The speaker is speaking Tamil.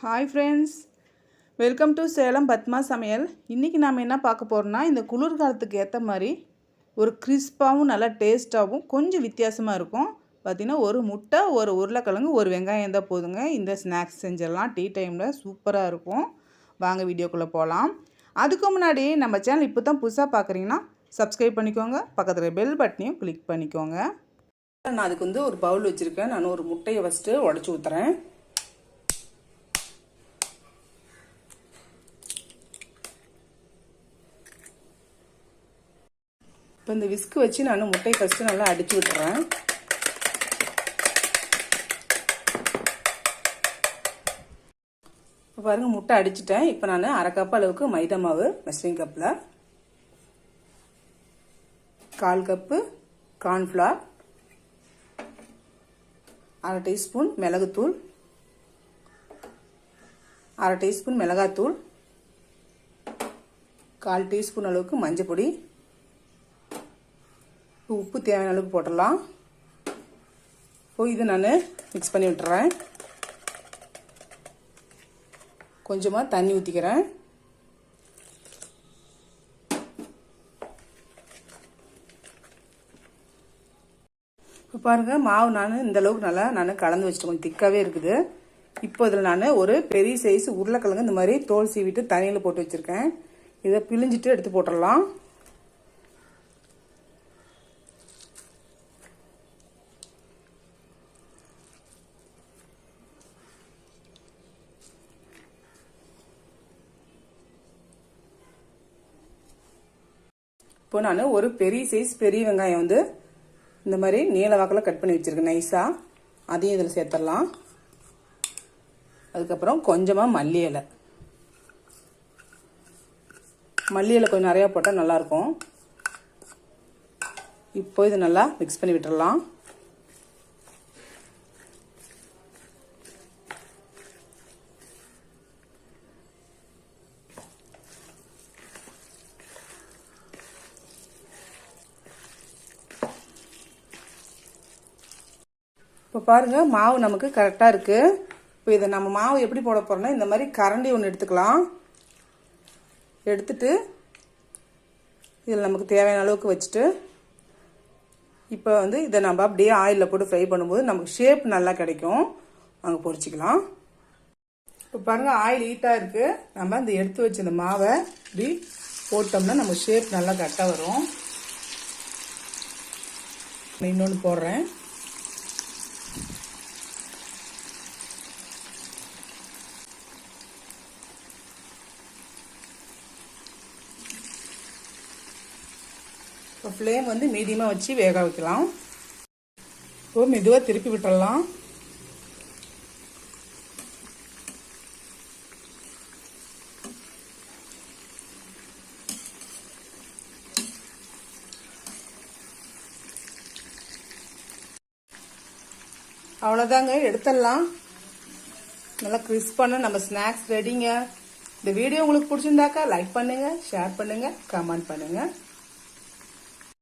Hi friends welcome to Salem Padma சமையல் இன்றைக்கி நாம் என்ன பார்க்க போகிறோம்னா இந்த குளிர்காலத்துக்கு ஏற்ற மாதிரி ஒரு கிறிஸ்பாகவும் நல்லா டேஸ்ட்டாகவும் கொஞ்சம் வித்தியாசமாக இருக்கும். பார்த்திங்கன்னா ஒரு முட்டை ஒரு உருளைக்கிழங்கு ஒரு வெங்காயம் இருந்தால் போதுங்க. இந்த ஸ்நாக்ஸ் செஞ்சிடலாம் டீ டைமில் சூப்பராக இருக்கும். வாங்க வீடியோக்குள்ளே போகலாம் அதுக்கு முன்னாடி நம்ம சேனல் இப்போ தான் புதுசாக பார்க்குறீங்கன்னா சப்ஸ்கிரைப் பண்ணிக்கோங்க. பக்கத்தில் பெல் பட்டனையும் கிளிக் பண்ணிக்கோங்க. நான் அதுக்கு வந்து ஒரு பவுல் வச்சுருக்கேன். நான் ஒரு முட்டையை ஃபஸ்ட்டு உடச்சி ஊற்றுறேன் இப்போ இந்த விஸ்கு வச்சு நான் முட்டையை ஃபஸ்ட்டு நல்லா அடித்து விட்டுறேன். இப்போ பாருங்கள் முட்டை அடிச்சிட்டேன். இப்போ நான் அரை கப் அளவுக்கு மைதா மாவு மெஸ்டிங் கப்பில் கால் கப்பு கார்ன்ஃப்ளார் அரை டீஸ்பூன் மிளகுத்தூள் அரை டீஸ்பூன் மிளகாத்தூள் கால் டீஸ்பூன் அளவுக்கு மஞ்சள் பொடி உப்பு தேவையான அளவுக்கு போட்டுடலாம். இப்போ இது நான் மிக்ஸ் பண்ணி விட்டுறேன். கொஞ்சமாக தண்ணி ஊற்றிக்கிறேன் இப்போ பாருங்கள் மாவு நான் இந்த அளவுக்கு நல்லா நான் கலந்து வச்சுட்டு கொஞ்சம் திக்காகவே இருக்குது. இப்போ இதில் நான் ஒரு பெரிய சைஸ் உருளைக்கிழங்கு இந்த மாதிரி தோல் சீவிட்டு தண்ணியில் போட்டு வச்சுருக்கேன். இதை பிழிஞ்சிட்டு எடுத்து போட்டுடலாம். இப்போ நான் ஒரு பெரிய சைஸ் பெரிய வெங்காயம் வந்து இந்த மாதிரி நீல வாக்கில் கட் பண்ணி வச்சுருக்கேன். நைஸாக அதையும் இதில் சேர்த்துடலாம். அதுக்கப்புறம் கொஞ்சமாக மல்லி இலை. மல்லி இலை கொஞ்சம் நிறையா போட்டால் நல்லாயிருக்கும் இப்போ இது நல்லா மிக்ஸ் பண்ணி விட்டுடலாம். இப்போ பாருங்கள் மாவு நமக்கு கரெக்டாக இருக்குது இப்போ இதை நம்ம மாவு எப்படி போட போகிறோம்னா இந்த மாதிரி கரண்டி ஒன்று எடுத்துக்கலாம். எடுத்துட்டு இதில் நமக்கு தேவையான அளவுக்கு வச்சுட்டு இப்போ வந்து இதை நம்ம அப்படியே ஆயிலில் போட்டு ஃப்ரை பண்ணும்போது நமக்கு ஷேப் நல்லா கிடைக்கும். அங்கே பொரிச்சிக்கலாம் இப்போ பாருங்கள் ஆயில் ஹீட்டாக இருக்குது நம்ம இந்த எடுத்து வச்ச இந்த மாவை இப்படி போட்டோம்னா நம்ம ஷேப் நல்லா கரெக்டாக வரும். இன்னொன்று போடுறேன். இப்போ ஃப்ளேம் வந்து மீடியமாக வச்சு வேக வைக்கலாம். இப்போ மெதுவாக திருப்பி விட்டுடலாம் அவ்வளோதாங்க எடுத்துடலாம். நல்லா கிறிஸ்பான நம்ம ஸ்நாக்ஸ் ரெடிங்க இந்த வீடியோ உங்களுக்கு பிடிச்சிருந்தாக்கா லைக் பண்ணுங்கள் ஷேர் பண்ணுங்கள் கமெண்ட் பண்ணுங்கள்